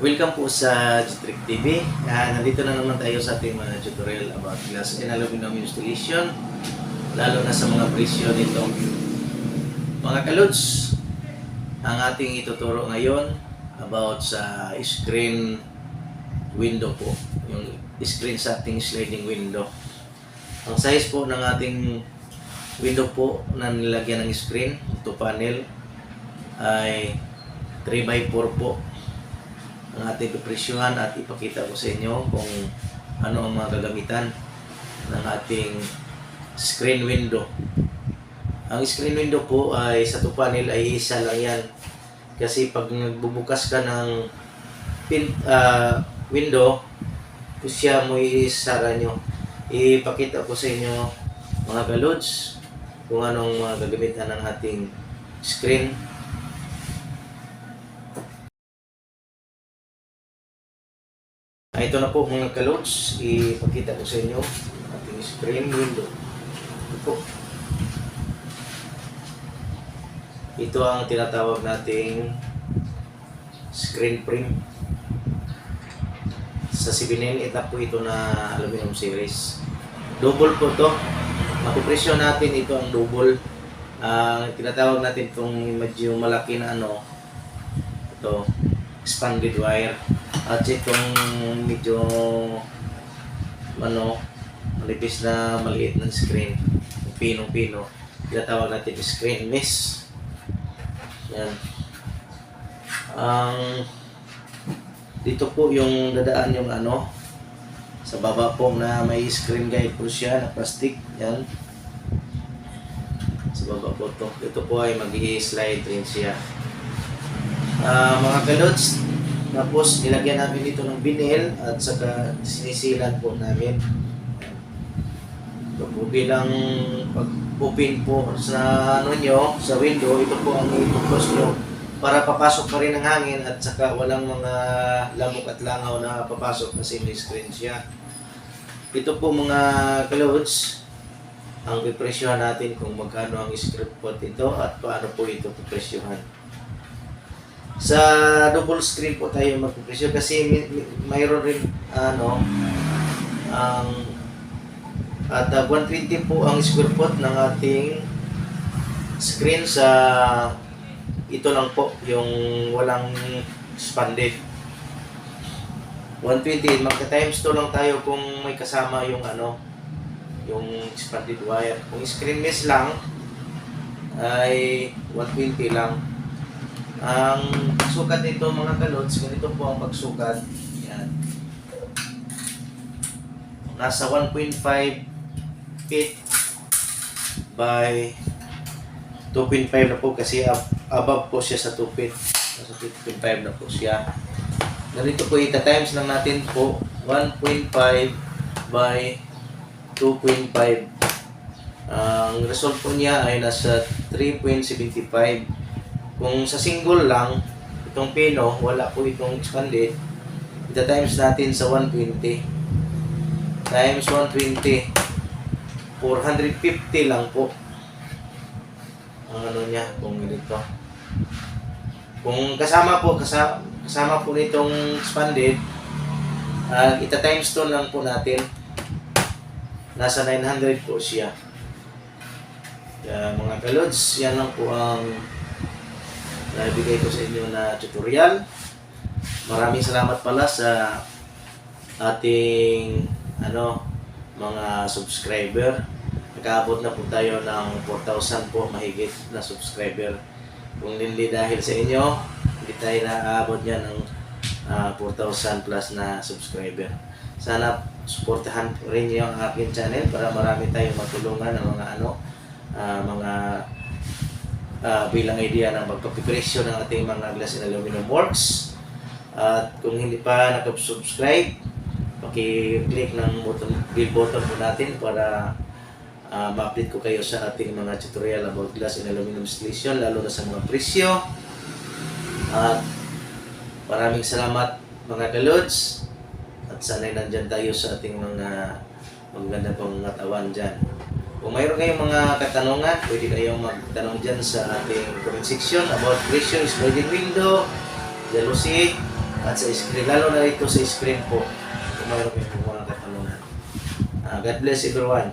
Welcome po sa Jitrick TV. Ah, nandito na naman tayo sa ating mga tutorial about glass and aluminum installation lalo na sa mga presyo nito. Mga kalods, ang ating ituturo ngayon about sa screen window po. Yung screen sa ating sliding window. Ang size po ng ating window po na nilagyan ng screen, ito panel, ay 3x4 po ang ating pipresyuhan at ipakita ko sa inyo kung ano ang mga gagamitan ng ating screen window. Ang screen window po ay sa two panel ay isa lang yan. Kasi pag nagbubukas ka ng pin, ah, window, siya mo isara nyo. Ipakita ko sa inyo mga galods kung anong mga gagamitan ng ating screen Ah, ito na po mga kalods, ipakita ko sa inyo ating screen window. Ito po. Ito ang tinatawag nating screen frame. Sa 7 etap po ito na aluminum series. Double po to. Mapipresyo natin ito ang double. Ang tinatawag natin itong medyo malaki na ano, ito, expanded wire. At itong medyo ano, malipis na maliit ng screen, pinong-pino, tinatawag natin screen mesh. Yan. Ang dito po yung dadaan yung ano sa baba po na may screen guide po siya na plastic. Yan. Sa baba po to. Ito po ay mag-i-slide rin siya. Ah, mga kalods, tapos nilagyan namin dito ng vinyl at saka sinisilan po namin. Ito po bilang pag-open po sa ano nyo, sa window, ito po ang itukos nyo para papasok pa rin ang hangin at saka walang mga lamok at langaw na papasok kasi may screen siya. Ito po mga kalods, ang pipresyohan natin kung magkano ang script po ito at paano po ito pipresyohan. Sa double screen po tayo magpipresyo kasi may, may, mayroon rin ano ang at uh, 120 po ang square foot ng ating screen sa ito lang po yung walang expanded. 120 magka times 2 lang tayo kung may kasama yung ano yung expanded wire. Kung screen mesh lang ay 120 lang ang sukat nito mga kalods, ganito po ang pagsukat. Yan. Nasa 1.5 feet by 2.5 na po kasi ab- above po siya sa 2 feet. Nasa 2.5 na po siya. Ganito po ita times lang natin po 1.5 by 2.5. Ang result po niya ay nasa 3.75 kung sa single lang, itong pino, wala po itong expanded, ita times natin sa 120. Times 120. 450 lang po. Ang ano niya, kung ganito. Kung kasama po, kasama, kasama po nitong expanded, uh, ita times 2 lang po natin. Nasa 900 po siya. Kaya mga kalods, yan lang po ang na ibigay ko sa inyo na tutorial. Maraming salamat pala sa ating ano mga subscriber. Nakaabot na po tayo ng 4,000 po mahigit na subscriber. Kung hindi dahil sa inyo, hindi tayo naaabot niya ng ah, 4,000 plus na subscriber. Sana suportahan rin niyo ang aking channel para marami tayong matulungan ng mga ano ah, mga ah, bilang idea ng pagpapipresyo ng ating mga glass and aluminum works. At kung hindi pa nakasubscribe, paki-click ng button, bell button po natin para ah, ma-update ko kayo sa ating mga tutorial about glass and aluminum installation, lalo na sa mga presyo. At maraming salamat mga kalods. At sana'y nandyan tayo sa ating mga maganda pang katawan dyan. Kung mayroon kayong mga katanungan, pwede kayong magtanong dyan sa ating comment section about pressure, sliding window, jealousy, at sa screen. Lalo na ito sa screen po. Kung mayroon kayong mga katanungan. Ah, God bless everyone.